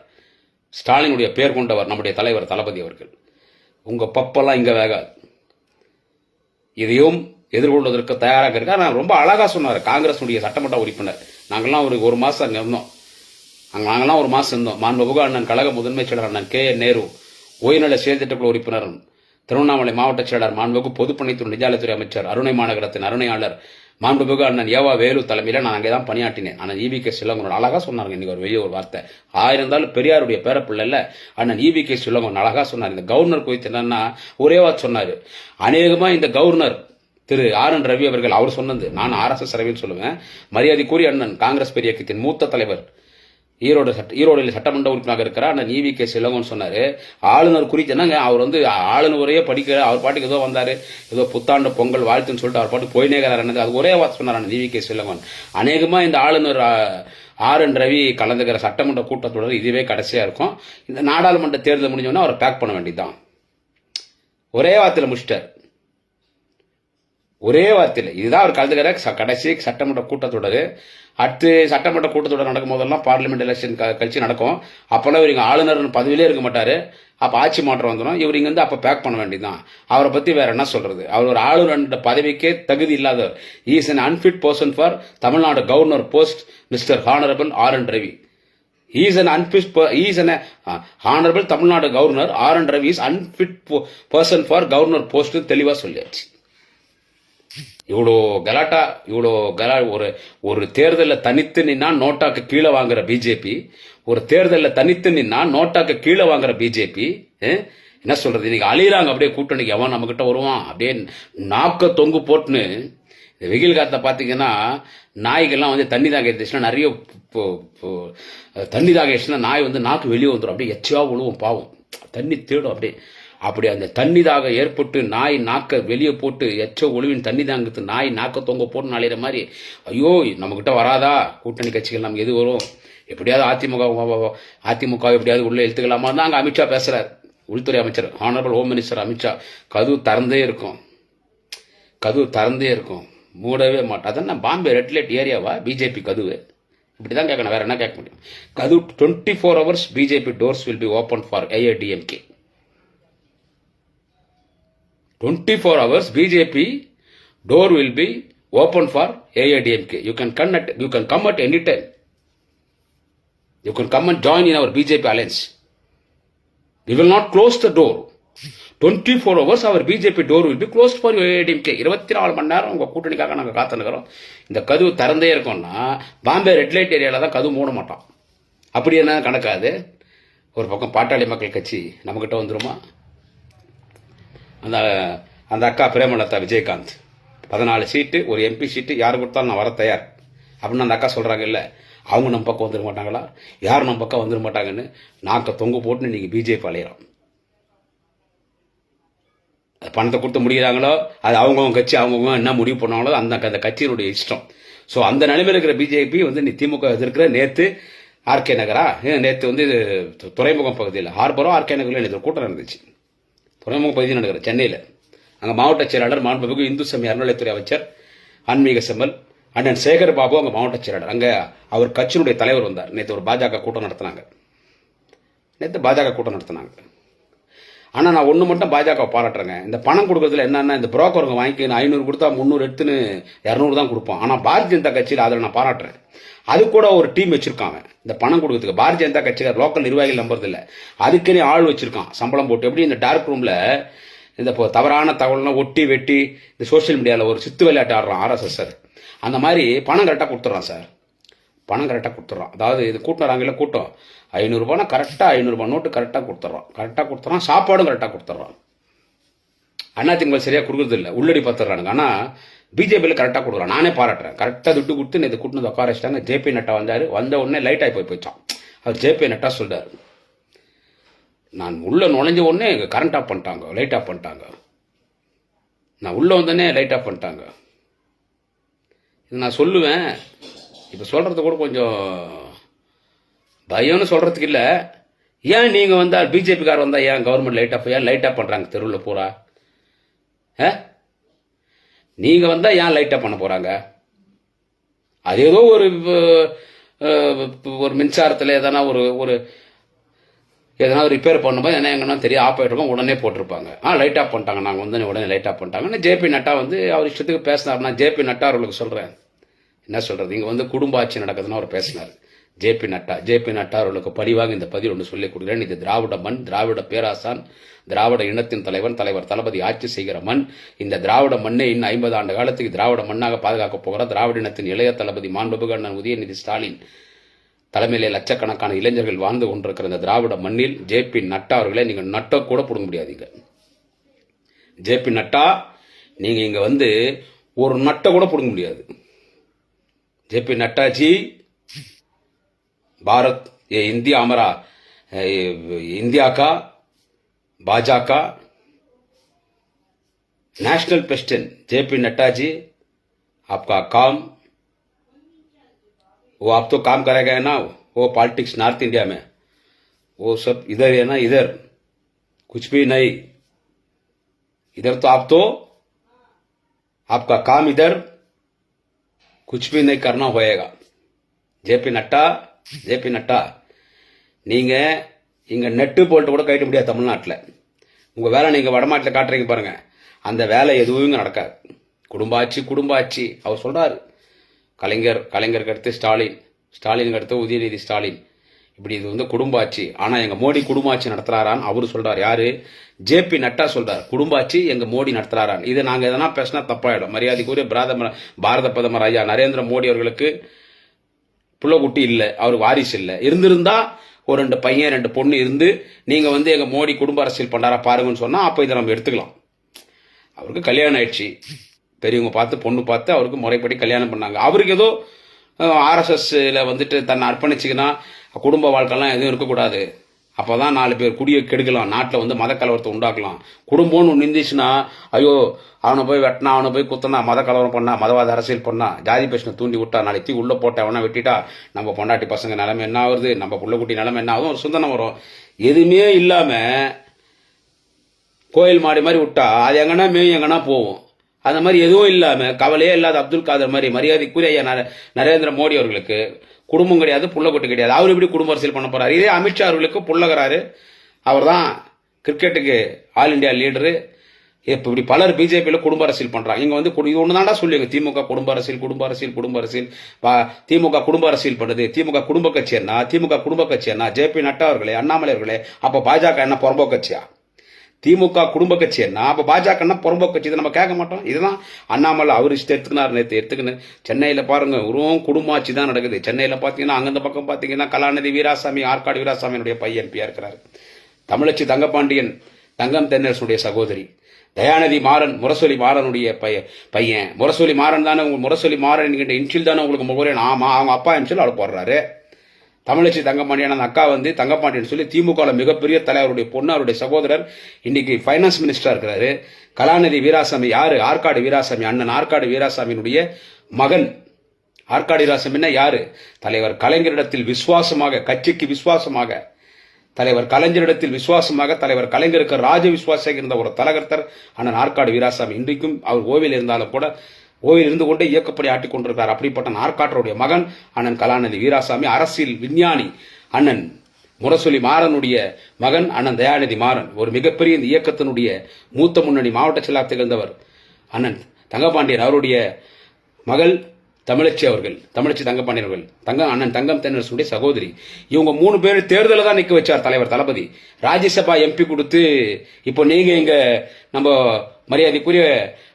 ஸ்டாலினுடைய பெயர் கொண்டவர் நம்முடைய தலைவர் தளபதி அவர்கள். உங்கள் பப்பெல்லாம் இங்கே வேகாது இதையும் எதிர்கொள்வதற்கு தயாராக இருக்கா நான் ரொம்ப அழகாக சொன்னார் காங்கிரஸுடைய சட்டமன்ற உறுப்பினர். நாங்கள்லாம் ஒரு ஒரு மாதம் அங்கே இருந்தோம். அங்கே நாங்கள்லாம் ஒரு மாதம் இருந்தோம். மாண்புமிகு அண்ணன் கழக முதன்மை செயலர் அண்ணன் கே. என். நேரு ஓய்நல செயல்திட்டக்குழு உறுப்பினர் திருவண்ணாமலை மாவட்ட செயலர் மாண்புமிகு பொதுப்பணித்துறை நிஜாலத்துறை அமைச்சர் அருணை மாநகரத்தின் அருணையாளர் மாண்புமிகு அண்ணன் ஏவா வேலு தலைமையில் நான் அங்கே தான் பணியாற்றினேன். அண்ணன் இவி கே. சிலங்கோன் அழகாக சொன்னாங்க இன்னைக்கு ஒரு வெளிய ஒரு வார்த்தை. ஆயிரம் இருந்தாலும் பெரியாருடைய பேரப்பிள்ளை அண்ணன் இவி கே. சிலங்கன் அழகாக சொன்னார். இந்த கவர்னர் குறித்து என்னன்னா ஒரேவா சொன்னார். அநேகமாக இந்த கவர்னர் திரு ஆர். என். ரவி அவர்கள் அவர் சொன்னது. நான் ஆர்எஸ்எஸ் ரவின்னு சொல்லுவேன். மரியாதைக்குரிய அண்ணன் காங்கிரஸ் பெரிய இயக்கத்தின் மூத்த தலைவர். ஈரோடு சட்ட ஈரோடில் சட்டமன்ற உறுப்பினராக இருக்கிறார் அண்ணன் நீவி கே சிலவன் சொன்னார். ஆளுநர் குறித்து என்னங்க அவர் வந்து ஆளுநரையே படிக்கிற அவர் பாட்டுக்கு ஏதோ வந்தார் ஏதோ புத்தாண்டு பொங்கல் வாழ்த்துன்னு சொல்லிட்டு அவர் பாட்டு போயினேகிறார் என்னது அது ஒரே வார்த்தை சொன்னார் அண்ணன் நீவி கே சிலவன் அநேகமாக இந்த ஆளுநர் ஆர் என் ரவி கலந்துக்கிற சட்டமன்ற கூட்டத்தொடர் இதுவே கடைசியாக இருக்கும். இந்த நாடாளுமன்ற தேர்தல் முடிஞ்சோன்னா அவரை பேக் பண்ண வேண்டியதுதான். ஒரே வார்த்தையில் முடிச்சிட்டார். ஒரே வார்த்தையில். இதுதான் அவர் கலந்துக்கிற ச- கடைசி சட்டமன்ற கூட்டத்தொடர். அடுத்து சட்டமன்ற கூட்டத்தொடர் நடக்கும் போதெல்லாம் பார்லிமெண்ட் எலெக்ஷன் கட்சி நடக்கும். அப்போல்லாம் இவர் ஆளுநர் பதவியிலே இருக்க மாட்டார். அப்போ ஆட்சி மாற்றம் வந்துடும் இவர் இங்கே வந்து அப்போ பேக் பண்ண வேண்டியதுதான். அவரை பற்றி வேற என்ன சொல்கிறது அவர் ஒரு ஆளுநர் பதவிக்கே தகுதி இல்லாதவர். Is an unfit person for Tamil Nadu governor post mister honourable R N Ravi is an unfit is an honourable Tamil Nadu governor R N Ravi is unfit person for governor post தெளிவாக சொல்லியாச்சு. இவ்வளோ கலாட்டா இவ்வளோ கலா ஒரு ஒரு தேர்தலில் தனித்து நின்னா நோட்டாக்கு கீழே வாங்குற பிஜேபி ஒரு தேர்தலில் தனித்து நின்னா நோட்டாக்கு கீழே வாங்குற பிஜேபி என்ன சொல்றது? இன்னைக்கு அழியிறாங்க. அப்படியே கூட்டணிக்கு எவன் நம்ம கிட்ட வருவான்? அப்படியே நாக்க தொங்கு போட்டுன்னு இந்த வெயில் காலத்தை பார்த்தீங்கன்னா நாய்கள்லாம் வந்து தண்ணி தாக நிறைய தண்ணி தாக நாய் வந்து நாக்கு வெளியே வந்துடும் அப்படியே எச்சா விழுவும் பாவம். தண்ணி தேடும் அப்படியே. அப்படி அந்த தண்ணி தாக ஏற்பட்டு நாய் நாக்க வெளியே போட்டு எச்ச ஒளிவின் தண்ணி தாங்குது நாய் நாக்க தொங்க போட்டு நாளையிற மாதிரி ஐயோ நம்மக்கிட்ட வராதா? கூட்டணி கட்சிகள் நமக்கு எது வரும்? எப்படியாவது அதிமுக அதிமுக எப்படியாவது உள்ளே எழுத்துக்கலாமா தான் அங்கே அமித்ஷா பேசுகிறார் உள்துறை அமைச்சர் ஹானரபிள் ஹோம் மினிஸ்டர் அமித்ஷா கதவு திறந்தே இருக்கும். கதவு திறந்தே இருக்கும். மூடவே மாட்டோம் அதான் பாம்பே ரெட் லைட் ஏரியாவா? பிஜேபி கதவு. இப்படி தான் கேட்கணும் வேறு என்ன கேட்க முடியும்? கதவு twenty four hours BJP doors will be open for AIDMK twenty four hours BJP door will be open for AIDMK. You can come at you can come at any time. You can come and join in our BJP alliance. We will not close the door. 24 hours our BJP door will be closed for AIDMK. இருபத்தி நாலு மணி நேரம் உங்கள் கூட்டணிக்காக நாங்கள் காத்துனுக்கிறோம் இந்த கதவு திறந்தே இருக்கோம்னா Bombay red light ஏரியாவில் தான் கதவு மூட மாட்டோம் அப்படி என்ன கணக்காது ஒரு பக்கம் பாட்டாளி மக்கள் கட்சி நம்மக்கிட்ட வந்துருமா அந்த அந்த அக்கா பிரேமலதா விஜயகாந்த். பதினாலு சீட்டு ஒரு எம்பி சீட்டு யார் கொடுத்தாலும் நான் வர தயார். அப்படின்னு அந்த அக்கா சொல்கிறாங்க இல்லை. அவங்க நம்ம பக்கம் வந்துட மாட்டாங்களா? யார் நம்ம பக்கம் வந்துட மாட்டாங்கன்னு நாக்க தொங்க போட்டுன்னு நீங்கள் பிஜேபி அலையிறோம். அது பணத்தை கொடுத்து முடிகிறாங்களோ அது அவங்கவுங்க கட்சி அவங்கவுங்க என்ன முடிவு பண்ணாங்களோ அந்த அந்த கட்சியினுடைய இஷ்டம். ஸோ அந்த நிலைமையில் இருக்கிற பிஜேபி வந்து நீ திமுக இருக்கிற நேற்று ஆர்கே நகரா? நேற்று வந்து துறைமுகம் பகுதியில் ஹார்பரோ ஆர்கே நகரில் நேற்று கூட்டம் நடந்துச்சு. துறைமுக பகுதியில் நடக்கிற சென்னையில். அங்கே மாவட்ட செயலாளர் மாண்புமிகு இந்து சமய அறநிலையத்துறை அமைச்சர் ஆன்மீக செம்மல் அண்ணன் சேகர் பாபு அங்கே மாவட்ட செயலாளர். அங்கே அவர் கட்சியினுடைய தலைவர் வந்தார். நேற்று ஒரு பாஜக கூட்டம் நடத்தினாங்க. நேற்று பாஜக கூட்டம் நடத்தினாங்க. ஆனால் நான் ஒன்று மட்டும் பாஜக பாராட்டுறேங்க. இந்த பணம் கொடுக்கறதுல என்னென்ன இந்த புரோக்கருங்க வாங்கிக்கணும் ஐநூறு கொடுத்தா முந்நூறு எடுத்துன்னு இரநூறு தான் கொடுப்போம் ஆனால் பாரதிய ஜனதா கட்சியில் அதில் நான் பாராட்டுறேன். அது கூட ஒரு டீம் வச்சிருக்காங்க இந்த பணம் கொடுக்கறதுக்கு பாரதிய ஜனதா கட்சிக்கார் லோக்கல் நிர்வாகிகள் நம்புறது இல்லை ஆள் வச்சிருக்கான். சம்பளம் போட்டு எப்படி இந்த டார்க் ரூமில் இந்த இப்போ தவறான தகவல்லாம் ஒட்டி வெட்டி இந்த சோஷியல் மீடியாவில் ஒரு சித்து விளையாட்டு ஆடுறான் ஆர்எஸ்எஸ் சார். அந்த மாதிரி பணம் கரெக்டாக கொடுத்துட்றான் சார். பணம் கரெக்டாக கொடுத்துட்றான் அதாவது இது கூட்டம். வராங்கல்ல கூட்டம் ஐநூறுரூபானா கரெக்டாக ஐநூறுரூபா நோட்டு கரெக்டாக கொடுத்துட்றான் கரெக்டாக கொடுத்துட்றான் சாப்பாடும் கரெக்டாக கொடுத்துட்றான் அண்ணா திங்கள் சரியாக கொடுக்குறது இல்லை. உள்ளடி பார்த்துட்றானுங்க. ஆனால் பிஜேபியில் கரெக்டாக கொடுக்குறான் நானே பாராட்டுறேன். கரெக்டாக துட்டு கொடுத்து நேற்று கூட்டினது உட்கார வச்சிட்டாங்க. ஜேபி நட்டா வந்தார். வந்த உடனே லைட் ஆகி போய் போயிட்டான் அவர் ஜேபி நட்டா சொல்கிறார் நான் உள்ளே நுழைஞ்ச உடனே கரண்ட் ஆஃப் பண்ணிட்டாங்க. லைட் ஆஃப் பண்ணிட்டாங்க. நான் உள்ளே வந்தோடனே லைட் ஆஃப் பண்ணிட்டாங்க. இது நான் சொல்லுவேன். இப்போ சொல்கிறது கூட கொஞ்சம் பயம்னு சொல்கிறதுக்கு இல்லை. ஏன் நீங்கள் வந்தால் பிஜேபிக்கார் வந்தால் ஏன் கவர்மெண்ட் லைட் ஆஃப் ஏன் லைட் ஆஃப் பண்ணுறாங்க தெருவில் பூரா? ஆ? நீங்கள் வந்தால் ஏன் லைட் ஆஃப் பண்ண போகிறாங்க அது ஏதோ ஒரு ஒரு மின்சாரத்தில் எதனா ஒரு ஒரு எதனா ரிப்பேர் பண்ணும்போது என்ன எங்கன்னா தெரியும் ஆஃப் ஆகிட்டு உடனே போட்டிருப்பாங்க. ஆ லைட் ஆஃப் பண்ணிட்டாங்க. நாங்கள் வந்து உடனே லைட் ஆஃப் ஆனால் ஜேபி நட்டா வந்து அவர் இஷ்டத்துக்கு பேசினார் நான் ஜேபி நட்டா அவர்களுக்கு சொல்கிறேன் என்ன சொல்கிறது இங்கே வந்து குடும்ப ஆட்சி நடக்குதுன்னு அவர் பேசினார். ஜேபி நட்டா. ஜேபி நட்டா அவர்களுக்கு பரிவாக இந்த பதில் ஒன்று சொல்லிக் கொடுக்குறேன். இது திராவிட மண் திராவிட பேராசான் திராவிட இனத்தின் தலைவன் தலைவர் தளபதி ஆட்சி செய்கிற மண். இந்த திராவிட மண்ணை இன்னும் ஐம்பது ஆண்டு காலத்துக்கு திராவிட மண்ணாக பாதுகாக்கப் போகிற திராவிட இனத்தின் இளைய தளபதி மாண்புமிகு உதயநிதி ஸ்டாலின். தலைமையிலே லட்சக்கணக்கான இளைஞர்கள் வாழ்ந்து கொண்டிருக்கிற இந்த திராவிட மண்ணில் ஜேபி நட்டா அவர்களை நீங்கள் நட்டை கூட பிடுங்க முடியாதீங்க. ஜேபி நட்டா நீங்கள் இங்கே வந்து ஒரு நட்டை கூட பிடுங்க முடியாது. जेपी नड्डा जी, भारत, ये इंडिया हमारा इंडिया का भाजपा का, national president JP Nadda ji, आपका काम, वो आप तो काम करेगा ना, वो पॉलिटिक्स नॉर्थ इंडिया में, वो सब इधर है ना, इधर, कुछ भी नहीं, इधर तो आप तो आपका काम इधर कुछ भी नहीं करना होएगा ஜேபி நட்டா ஜேபி நட்டா நீங்க இங்க நெட்டு போல்ட்டு கூட கட்ட முடியாது தமிழ்நாட்டில் உங்க வேலை நீங்க வடமாட்டில் காட்டுறீங்க பாருங்க அந்த வேலை எதுவும் இங்க நடக்காது குடும்பாட்சி குடும்பாட்சி அவர் சொல்றாரு கலைஞர் கலைஞருக்கு அடுத்து ஸ்டாலின் ஸ்டாலினுக்கு அடுத்து உதயநிதி ஸ்டாலின் இப்படி இது வந்து குடும்பாட்சி. ஆனால் எங்கள் மோடி குடும்பாட்சி நடத்துகிறாரான்னு அவரு சொல்கிறார் யார்? ஜேபி நட்டா சொல்கிறார் குடும்பாட்சி எங்கள் மோடி நடத்துகிறாரான்னு இதை நாங்கள் எதனா பேசினா தப்பாயிடும். மரியாதைக்குரிய பிரதமர் பாரத பிரதமர் ஐயா நரேந்திர மோடி அவர்களுக்கு பிள்ளைக்குட்டி இல்லை. அவர் வாரிசு இல்லை. இருந்திருந்தா ஒரு ரெண்டு பையன் ரெண்டு பொண்ணு இருந்து நீங்கள் வந்து எங்கள் மோடி குடும்ப அரசியல் பண்ணாரா பாருங்கன்னு சொன்னால் அப்போ இதை நம்ம எடுத்துக்கலாம். அவருக்கு கல்யாணம் ஆயிடுச்சு. பெரியவங்க பார்த்து பொண்ணு பார்த்து அவருக்கு முறைப்படி கல்யாணம் பண்ணாங்க. அவருக்கு ஏதோ ஆர்எஸ்எஸ்ல வந்துட்டு தன்னை அர்ப்பணிச்சுக்கினா குடும்ப வாழ்க்கைலாம் எதுவும் இருக்கக்கூடாது. அப்போ தான் நாலு பேர் குடியை கெடுக்கலாம். நாட்டில் வந்து மத கலவரத்தை உண்டாக்கலாம். குடும்பம்னு ஒன்று இருந்துச்சுன்னா ஐயோ அவனை போய் வெட்டினா அவனை போய் குத்தனா மத கலவரம் பண்ணா மதவாத அரசியல் பண்ணா ஜாதி பிரச்சனை தூண்டி விட்டா நாளைக்கு உள்ளே உள்ள போட்ட அவனை வெட்டிட்டா நம்ம பொண்டாட்டி பசங்க நிலமை என்ன ஆகுது? நம்ம புள்ளக்குட்டி நிலைமை என்ன ஆகும் ஒரு சிந்தனை வரும். எதுவுமே இல்லாமல் கோயில் மாடி மாதிரி விட்டா அது எங்கன்னா மேய் எங்கன்னா போகும். அந்த மாதிரி எதுவும் இல்லாம கவலையே இல்லாத அப்துல் காதர் மாதிரி மரியாதைக்குரிய ஐயா நரேந்திர மோடி அவர்களுக்கு குடும்பம் கிடையாது புள்ளக்கொட்டு கிடையாது. அவர் எப்படி குடும்ப அரசியல் பண்ண போறாரு? இதே அமித்ஷா அவர்களுக்கு புள்ளகிறாரு அவர் தான் கிரிக்கெட்டுக்கு ஆல் இந்தியா லீடரு. இப்ப இப்படி பலர் பிஜேபியில குடும்ப அரசியல் பண்றாங்க. இங்க வந்து கு- இது ஒண்ணுதான்டா சொல்லுங்க திமுக குடும்ப அரசியல் குடும்ப அரசியல் குடும்ப அரசியல். திமுக குடும்ப அரசியல் பண்ணுது. திமுக குடும்ப கட்சி என்ன? திமுக குடும்ப கட்சி என்ன? ஜே பி நட்டா அவர்களே அண்ணாமலை அவர்களே அப்ப பாஜக என்ன புறம்போ கட்சியா? திமுக குடும்ப கட்சி என்ன பாஜகன்னா பாஜக புறம்போ கட்சி இதை நம்ம கேட்க மாட்டோம். இதுதான் அண்ணாமலை அவர் இஷ்டம் எடுத்துக்கினார் நேற்று எடுத்துக்கின்னு சென்னையில் பாருங்க உருவம் குடும்ப ஆட்சி தான் நடக்குது. சென்னையில் பார்த்தீங்கன்னா அங்க பக்கம் பார்த்தீங்கன்னா கலாநிதி வீராசாமி ஆற்காடு வீராசாமியினுடைய பையன் எம்பியா இருக்கிறார். தமிழச்சி தங்கபாண்டியன் தங்கம் தென்னரசுடைய சகோதரி. தயாநிதி மாறன் முரசொலி மாறனுடைய பைய பையன். முரசொலி மாறன் தானே உங்களுக்கு முரசொலி மாறன் என்கின்ற இன்சில் தானே உங்களுக்கு முகவரி. ஆமா அவங்க அப்பா இன்சில் அவர் போடுறாரு தமிழச்சி தங்கப்பாண்டியன் அந்த அக்கா வந்து தங்கப்பாண்டியன் சொல்லி திமுகவில் மிகப்பெரிய தலைவருடைய பொண்ணு அவருடைய சகோதரர். இன்னைக்கு ஃபைனான்ஸ் மினிஸ்டராக இருக்கிறாரு. கலாநிதி வீராசாமி யார்? ஆற்காடு வீராசாமி அண்ணன் ஆற்காடு வீராசாமியினுடைய மகன். ஆற்காடு வீராசாமின்னா யாரு? தலைவர் கலைஞரிடத்தில் விசுவாசமாக கட்சிக்கு விசுவாசமாக தலைவர் கலைஞரிடத்தில் விசுவாசமாக தலைவர் கலைஞருக்கு ராஜ விசுவாசமாக இருந்த ஒரு தலகர்த்தர் அண்ணன் ஆற்காடு வீராசாமி. இன்றைக்கும் அவர் ஓவியில் இருந்தாலும் கூட ஓயில் இருந்து கொண்டே இயக்கப்படி ஆட்டிக் கொண்டிருக்கிறார் அப்படிப்பட்ட நாற்காட்டருடைய மகன் அண்ணன் கலாநிதி வீராசாமி அரசியல் விஞ்ஞானி அண்ணன் முரசொலி மாறனுடைய மகன் அண்ணன் தயாநிதி மாறன். ஒரு மிகப்பெரிய இந்த இயக்கத்தினுடைய மூத்த முன்னணி மாவட்ட செயலாளர் திகழ்ந்தவர் அண்ணன் தங்கபாண்டியன் அவருடைய மகள் தமிழச்சி அவர்கள் தமிழச்சி தங்கப்பாண்டியன் அவர்கள். தங்கம் அண்ணன் தங்கம் தென்னரசுடைய சகோதரி. இவங்க மூணு பேர் தேர்தலில் தான் நிற்க வச்சார் தலைவர் தளபதி. ராஜ்யசபா எம்பி கொடுத்து இப்போ நீங்கள் இங்கே நம்ம மரியாதைக்குரிய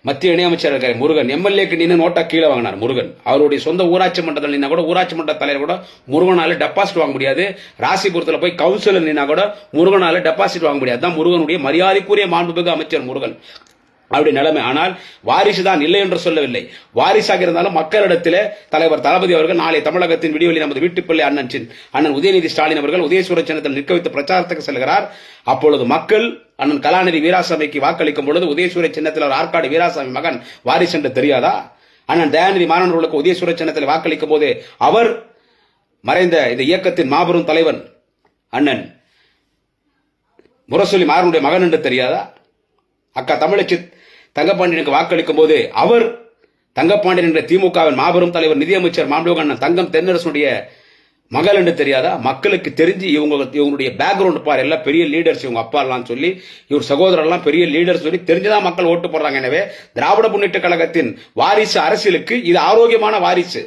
மத்திய இணையமைச்சர் இருக்காரு முருகன். எம்எல்ஏக்கு நின்று நோட்டா கீழே வாங்கினார் முருகன். அவருடைய சொந்த ஊராட்சி மன்றத்தில் நின்னா கூட ஊராட்சி மன்ற தலைவர் கூட முருகனால டெபாசிட் வாங்க முடியாது. ராசிபுரத்தில் போய் கவுன்சிலர் நின்னா கூட முருகனால டெபாசிட் வாங்க முடியாது. தான் முருகனுடைய மரியாதைக்குரிய மாண்புமிகு அமைச்சர் முருகன். அப்படி நிலைமை. ஆனால் வாரிசு தான் இல்லை என்று சொல்லவில்லை. வாரிசாக இருந்தாலும் மக்களிடத்திலே தலைவர் தளபதி அவர்கள் நாளை தமிழகத்தின் விடியொலி நமது வீட்டுப்பிள்ளை அண்ணன் சின் அண்ணன் உதயநிதி ஸ்டாலின் அவர்கள் உதயசூர நிற்க வைத்து பிரச்சாரத்துக்கு செல்கிறார். அப்பொழுது மக்கள் அண்ணன் கலாநிதி வீராசாமிக்கு வாக்களிக்கும் பொழுது உதயசூரிய சின்னத்தில் ஒரு ஆற்காடு வீராசாமி மகன் வாரிசு என்று தெரியாதா? அண்ணன் தயாநிதி மாணவர்களுக்கு உதயசூரிய சின்னத்தில் வாக்களிக்கும் போது அவர் மறைந்த இந்த இயக்கத்தின் மாபெரும் தலைவன் அண்ணன் முரசொலி மாறனுடைய மகன் என்று தெரியாதா? அக்கா தமிழச்சி தங்கப்பாண்டியனுக்கு வாக்களிக்கும் போது அவர் தங்கப்பாண்டியன் என்ற திமுகவின் மாபெரும் தலைவர் நிதியமைச்சர் மாண்புமிகு தங்கம் தென்னரசுடைய மகள் என்று தெரியாதா? மக்களுக்கு தெரிஞ்சு இவங்க இவங்களுடைய பேக்ரவுண்ட் பாரு எல்லாம் பெரிய லீடர்ஸ் இவங்க அப்பா எல்லாம் சொல்லி இவர் சகோதரர் எல்லாம் பெரிய லீடர்ஸ் சொல்லி தெரிஞ்சுதான் மக்கள் ஓட்டு போடுறாங்க. எனவே திராவிட முன்னேற்ற கழகத்தின் வாரிசு அரசியலுக்கு இது ஆரோக்கியமான வாரிசு.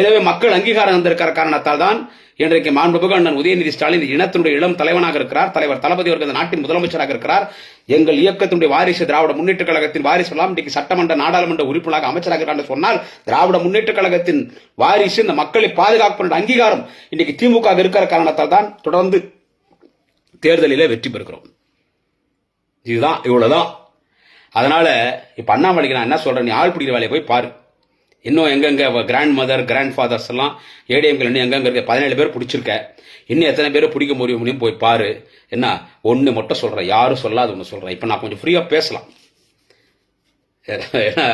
எனவே மக்கள் அங்கீகாரம் வந்திருக்கிற காரணத்தால் தான் இன்றைக்கு மாண்புமிகு அண்ணன் உதயநிதி ஸ்டாலின் இனத்தினுடைய இளம் தலைவனாக இருக்கிறார். தலைவர் தளபதி அவர்கள் இந்த நாட்டின் முதலமைச்சராக இருக்கிறார். எங்கள் இயக்கத்தினுடைய வாரிசு திராவிட முன்னேற்ற கழகத்தின் வாரிசு எல்லாம் இன்றைக்கு சட்டமன்ற நாடாளுமன்ற உறுப்பினராக அமைச்சராக இருக்கிறார் சொன்னால் திராவிட முன்னேற்ற கழகத்தின் வாரிசு இந்த மக்களை பாதுகாப்பு அங்கீகாரம் இன்றைக்கு திமுக இருக்கிற காரணத்தால் தான் தொடர்ந்து தேர்தலிலே வெற்றி பெறுகிறோம். இதுதான் இவ்வளவுதான். அதனால இப்ப அண்ணாமலைக்கு நான் என்ன சொல்றேன்? நீ ஆள் பிடிக்கிற வேலையை போய் பாரு. இன்னும் எங்கெங்க கிராண்ட் மதர் கிராண்ட் ஃபாதர்ஸ் எல்லாம் ஏடிஎம்கள் இன்னும் எங்கெங்க இருக்க? பதினேழு பேர் பிடிச்சிருக்க. இன்னும் எத்தனை பேர் பிடிக்க முடியும் முடியும் போய் பாரு. என்ன? ஒன்று மட்டும் சொல்கிறேன் யாரும் சொல்லாது ஒன்று சொல்கிறேன் இப்போ நான் கொஞ்சம் ஃப்ரீயாக பேசலாம். ஏன்னா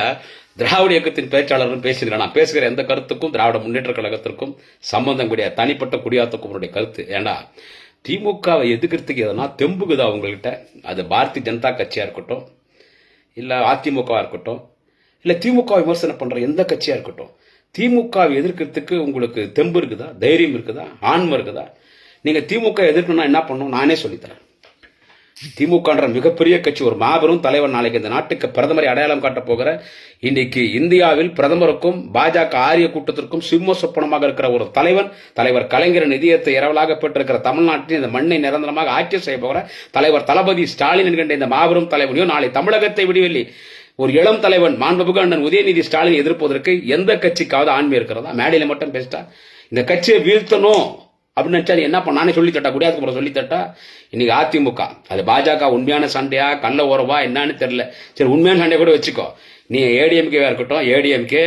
திராவிட இயக்கத்தின் பேச்சாளரும் பேசுகிறேன் நான் பேசுகிற எந்த கருத்துக்கும் திராவிட முன்னேற்ற கழகத்திற்கும் சம்பந்தம் கூடிய தனிப்பட்ட குடியாத்துக்கும் உங்களுடைய கருத்து. ஏன்னா திமுகவை எதிர்க்கிறதுக்கு எதனா தெம்புக்குதா உங்கள்கிட்ட? அது பாரதிய ஜனதா கட்சியாக இருக்கட்டும் இல்லை அதிமுகவாக இருக்கட்டும் இல்லை திமுக விமர்சனம் பண்ணுற எந்த கட்சியாக இருக்கட்டும் திமுகவை எதிர்க்கிறதுக்கு உங்களுக்கு தெம்பு இருக்குதா? தைரியம் இருக்குதா? ஆன்மை இருக்குதா? நீங்கள் திமுக எதிர்க்கணும்னா என்ன பண்ணணும்? நானே சொல்லித்தரேன். திமுகன்ற மிகப்பெரிய கட்சி ஒரு மாபெரும் தலைவர் நாளைக்கு இந்த நாட்டுக்கு பிரதமரை அடையாளம் காட்டப் போகிற இன்னைக்கு இந்தியாவில் பிரதமருக்கும் பாஜக ஆரிய கூட்டத்திற்கும் சிம்ம சொப்பனமாக இருக்கிற ஒரு தலைவன் தலைவர் கலைஞர் நிதியத்தை இரவலாக பெற்றிருக்கிற தமிழ்நாட்டில் இந்த மண்ணை நிரந்தரமாக ஆட்சி செய்ய போகிற தலைவர் தளபதி ஸ்டாலின் என்கின்ற இந்த மாபெரும் தலைவனையும் நாளை தமிழகத்தை விடுவில்லை. ஒரு இளம் தலைவன் மாண்புமிகு அண்ணன் உதயநிதி ஸ்டாலின் எதிர்ப்பதற்கு எந்த கட்சிக்காவது ஆண்மை இருக்கிறதா? மேடையில் மட்டும் பேசிட்டா? இந்த கட்சியை வீழ்த்தணும் அப்படின்னு நினைச்சா என்ன பண்ண? நானே சொல்லி தட்டா குடியாத்துக்கு கூட சொல்லி தட்டா இன்னைக்கு அதிமுக அது பாஜக உண்மையான சண்டையா கள்ள உறவா என்னன்னு தெரியல. சரி உண்மையான சண்டையை கூட வச்சுக்கோ. நீ ஏடிஎம்கேவா இருக்கட்டும் ஏடிஎம்கே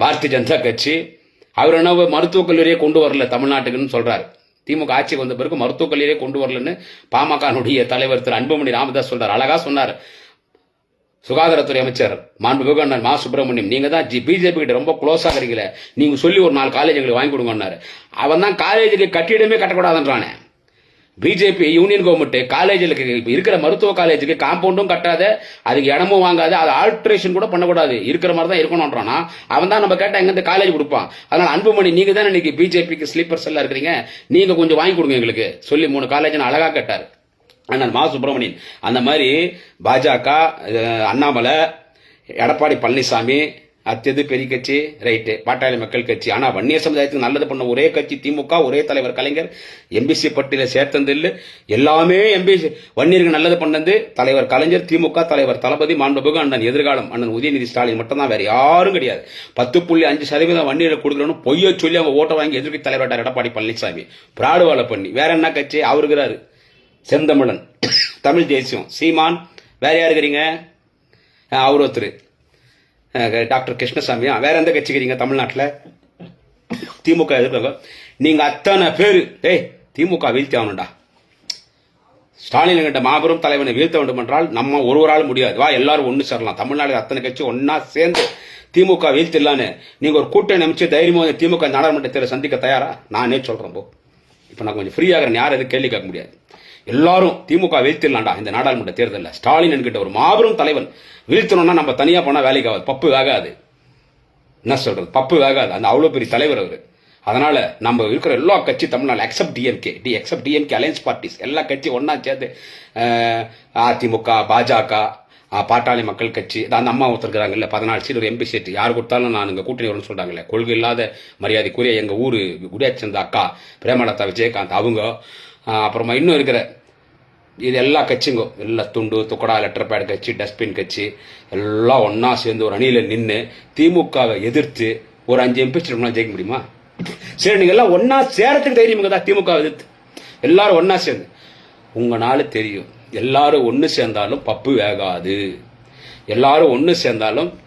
பாரதிய ஜனதா கட்சி அவர் என்ன மருத்துவக் கல்லூரியை கொண்டு வரல தமிழ்நாட்டுக்குன்னு சொல்றாரு. திமுக ஆட்சிக்கு வந்த பிறகு மருத்துவக் கல்லூரியை கொண்டு வரலன்னு பாமகனுடைய தலைவர் திரு அன்புமணி ராமதாஸ் சொல்றாரு. அழகா சொன்னார். சுகாதாரத்துறை அமைச்சர் மாண்புமிகு அண்ணன் மா. சுப்பிரமணியம் நீங்க தான் பிஜேபி கிட்ட ரொம்ப க்ளோஸாக இருக்கீங்களே நீங்க சொல்லி ஒரு நாலு காலேஜ் எங்களுக்கு வாங்கி கொடுங்கன்னாரு. அவன் தான் காலேஜுக்கு கட்டிடமே கட்டக்கூடாதுன்றானே. பிஜேபி யூனியன் கவர்மெண்ட் காலேஜுக்கு இருக்கிற மருத்துவ காலேஜுக்கு காம்பவுண்டும் கட்டாத அதுக்கு இடமும் வாங்காது அது ஆல்ட்ரேஷன் கூட பண்ணக்கூடாது. இருக்கிற மாதிரி தான் இருக்கணும்ன்றானா அவன் தான் நம்ம கேட்டால் எங்கேருந்து காலேஜ் கொடுப்பான். அதனால அன்புமணி நீங்க தான் இன்னைக்கு பிஜேபிக்கு ஸ்லீப்பர்ஸ் எல்லாம் இருக்கிறீங்க நீங்க கொஞ்சம் வாங்கி கொடுங்க எங்களுக்கு. சொல்லி மூணு காலேஜ் அழகா கேட்டார். அண்ணன் மா சுப்பிரமணியன் அந்த மாதிரி பாஜக அண்ணாமலை எடப்பாடி பழனிசாமி அத்தது பெரிய கட்சி ரைட்டு பாட்டாளி மக்கள் கட்சி. ஆனால் வன்னியர் சமுதாயத்துக்கு நல்லது பண்ண ஒரே கட்சி திமுக ஒரே தலைவர் கலைஞர் எம்பிசி பட்டியல சேர்த்தது இல்லை எல்லாமே எம்பிசி வன்னியருக்கு நல்லது பண்ணது தலைவர் கலைஞர் திமுக தலைவர் தளபதி மாண்புமிகு அண்ணன் எதிர்காலம் அண்ணன் உதயநிதி ஸ்டாலின் மட்டும்தான் வேறு வேற யாரும் கிடையாது. பத்து புள்ளி அஞ்சு சதவீதம் வன்னியரை கொடுக்குறோன்னு பொய்யை சொல்லி அவங்க ஓட்ட வாங்கி எதிர்க்கட்சி தலைவர் எடப்பாடி பழனிசாமி. பிராடு வேலை பண்ணி வேற என்ன கட்சி? அவருக்குறாரு செந்தமிழன். தமிழ் தேசியம். சீமான் வேற யார் இருக்கிறீங்க? அவர் ஒருத்தர். டாக்டர் கிருஷ்ணசாமியா வேற எந்த கட்சிக்கிறீங்க தமிழ்நாட்டில்? திமுக எதிர்ப்பாங்க நீங்கள் அத்தனை பேர். டேய் திமுக வீழ்த்தி ஆகணும்டா. ஸ்டாலின் கிட்ட மாபெரும் தலைவனை வீழ்த்த வேண்டும் என்றால் நம்ம ஒருவரால் முடியாது. வா எல்லாரும் ஒன்று சேரலாம். தமிழ்நாடு அத்தனை கட்சி ஒன்றா சேர்ந்து திமுக வீழ்த்திடலான்னு. நீங்கள் ஒரு கூட்டணி அமைச்சு தைரியமாக திமுக நாடாளுமன்றத்தில் சந்திக்க தயாரா? நானே சொல்கிறேன் போ. இப்போ நான் கொஞ்சம் ஃப்ரீ ஆகிறேன். யாரும் எதுவும் கேள்வி கேட்க முடியாது. எல்லாரும் திமுக வீழ்த்திடலாம்டா. இந்த நாடாளுமன்ற தேர்தலில். ஸ்டாலின் என்கிட்ட ஒரு மாபெரும் தலைவன். வீழ்த்தணும்னா நம்ம தனியாக போனால் வேலைக்கு ஆகாது. பப்பு வேகாது. என்ன சொல்றது? பப்பு வேகாது. அந்த அவ்வளோ பெரிய தலைவர் அவர். அதனால நம்ம இருக்கிற எல்லா கட்சி Tamil Nadu except DMK D except DMK alliance parties எல்லா கட்சி ஒன்றா சேர்ந்து அதிமுக பாஜக பாட்டாளி மக்கள் கட்சி. அந்த அம்மா ஒருத்தருக்குறாங்கல்ல பதினாலு சீட் ஒரு எம்பி சீட் யார் கொடுத்தாலும் நான் இங்கே கூட்டணி வரும்னு சொல்கிறாங்கல்ல கொள்கை இல்லாத மரியாதைக்குரிய எங்கள் ஊரு குடியாச்சந்த அக்கா பிரேமலதா விஜயகாந்த் அவங்க அப்புறமா இன்னும் இருக்கிற இது எல்லா கட்சிங்கோ எல்லா துண்டு துக்கடா லெட்டர் பேட் கட்சி டஸ்ட்பின் கட்சி எல்லாம் ஒன்றா சேர்ந்து ஒரு அணியில் நின்று திமுகவை எதிர்த்து ஒரு அஞ்சு எம்பி ஜெயிக்க முடியுமா? சரி நீங்கள் எல்லாம் ஒன்றா சேரத்துக்கு தைரியம் தான் திமுக எதிர்த்து? எல்லாரும் ஒன்றா சேர்ந்து. உங்களால் தெரியும். எல்லாரும் ஒன்று சேர்ந்தாலும் பப்பு வேகாது. எல்லாரும் ஒன்று சேர்ந்தாலும்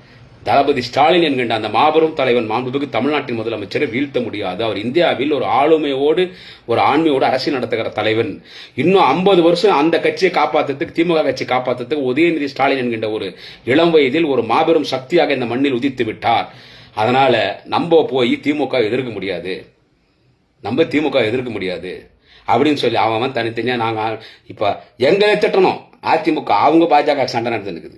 தளபதி ஸ்டாலின் என்கின்ற அந்த மாபெரும் தலைவன் மாண்புமிகு தமிழ்நாட்டின் முதலமைச்சரை வீழ்த்த முடியாது. அவர் இந்தியாவில் ஒரு ஆளுமையோடு ஒரு ஆண்மையோடு அரசியல் நடத்துகிற தலைவன். இன்னும் ஐம்பது வருஷம் அந்த கட்சியை காப்பாத்துறதுக்கு திமுக கட்சி காப்பாற்றுறதுக்கு உதயநிதி ஸ்டாலின் என்கின்ற ஒரு இளம் வயதில் ஒரு மாபெரும் சக்தியாக இந்த மண்ணில் உதித்து விட்டார். அதனால நம்ம போய் திமுக எதிர்க்க முடியாது. நம்ம திமுக எதிர்க்க முடியாது. அப்படின்னு சொல்லி அவன் தனித்தனியாக நாங்கள் இப்போ எங்களை திட்டணும். அதிமுக அவங்க பாஜக சண்டை நடந்துருக்குது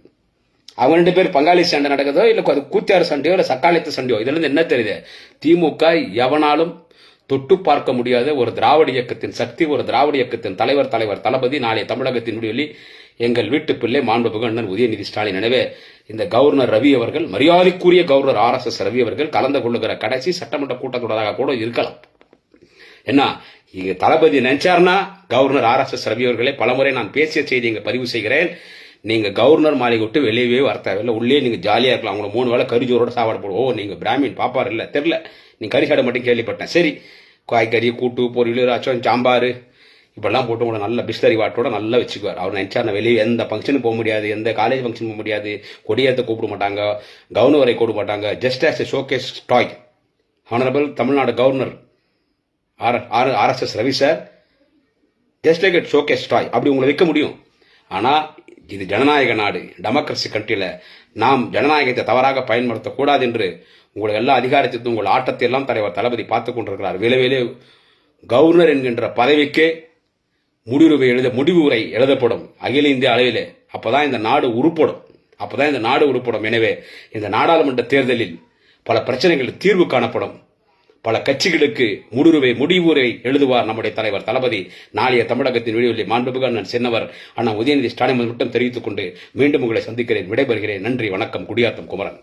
அவங்க ரெண்டு பேர் பங்காளி சண்டை நடக்குதோ இல்லை அது கூத்தியார் சண்டையோ இல்லை சக்காளித்து சண்டையோ இதுலேருந்து என்ன தெரியுது? திமுக எவனாலும் தொட்டு பார்க்க முடியாத ஒரு திராவிட இயக்கத்தின் சக்தி ஒரு திராவிட இயக்கத்தின் தலைவர் தலைவர் தளபதி நாளைய தமிழகத்தின் முடிவெளி எங்கள் வீட்டு பிள்ளை மாண்புமிகு அண்ணன் உதயநிதி ஸ்டாலின். எனவே இந்த கவர்னர் ரவி அவர்கள் மரியாதைக்குரிய governor R S S Ravi அவர்கள் கலந்து கொள்ளுகிற கடைசி சட்டமன்ற கூட்டத்தொடராக கூட இருக்கலாம். என்ன இங்க Thalapathy நினைச்சார்னா governor R S S Ravi அவர்களை பலமுறை நான் பேசிய செய்தி இங்க பதிவு செய்கிறேன். நீங்கள் கவர்னர் மாளிகை விட்டு வெளியவே வர தேவையில்ல. உள்ளே நீங்கள் ஜாலியாக இருக்கலாம். அவங்கள மூணு வேளை கறிஜோரோட சாப்பாடு போடுவோம். நீங்கள் பிராமின் பாப்பார் இல்லை. தெரில நீங்க கறி சாடை மட்டும் கேள்விப்பட்டேன். சரி. காய்கறி கூட்டு பொரியல் ரசம் சாம்பார். இப்பெல்லாம் போட்டு உங்களை நல்ல பிஸ்லரி வாட்டோட நல்லா வச்சுக்குவார். அவர் நினைச்சா வெளியே எந்த ஃபங்க்ஷனுக்கு போக முடியாது. எந்த காலேஜ் ஃபங்க்ஷன் போக முடியாது. கொடியேற்ற கூப்பிட மாட்டாங்க. கவர்னரை கூப்பிட மாட்டாங்க. Just as a showcase toy honourable Tamil Nadu governor. R R RSS Ravi sir just like it showcase toy அப்படி உங்களை வைக்க முடியும். ஆனால் இது ஜனநாயக நாடு. டெமோக்ரஸி கண்ட்ரியில் நாம் ஜனநாயகத்தை தவறாக பயன்படுத்தக்கூடாது என்று உங்களை எல்லா அதிகாரத்திற்கும் உங்கள் ஆட்டத்தை எல்லாம் தலைவர் தளபதி பார்த்து கொண்டிருக்கிறார். விளைவிலே கவர்னர் என்கின்ற பதவிக்கே முடிவுரை எழுத முடிவு உரை எழுதப்படும். அகில இந்திய அளவிலே அப்போதான் இந்த நாடு உருப்படும். அப்போதான் இந்த நாடு உருப்படும். எனவே இந்த நாடாளுமன்ற தேர்தலில் பல பிரச்சனைகள் தீர்வு காணப்படும். பல கட்சிகளுக்கு முடிவுரை முடிவுரை எழுதுவார் நம்முடைய தலைவர் தளபதி. நாளைய தமிழகத்தின் விடிவெளி மாண்புமிகு அண்ணன் சின்னவர் அண்ணா உதயநிதி ஸ்டாலின் மட்டும் தெரிவித்துக் கொண்டு மீண்டும் உங்களை சந்திக்கிறேன் விடைபெறுகிறேன். நன்றி வணக்கம். குடியாத்தம் குமரன்.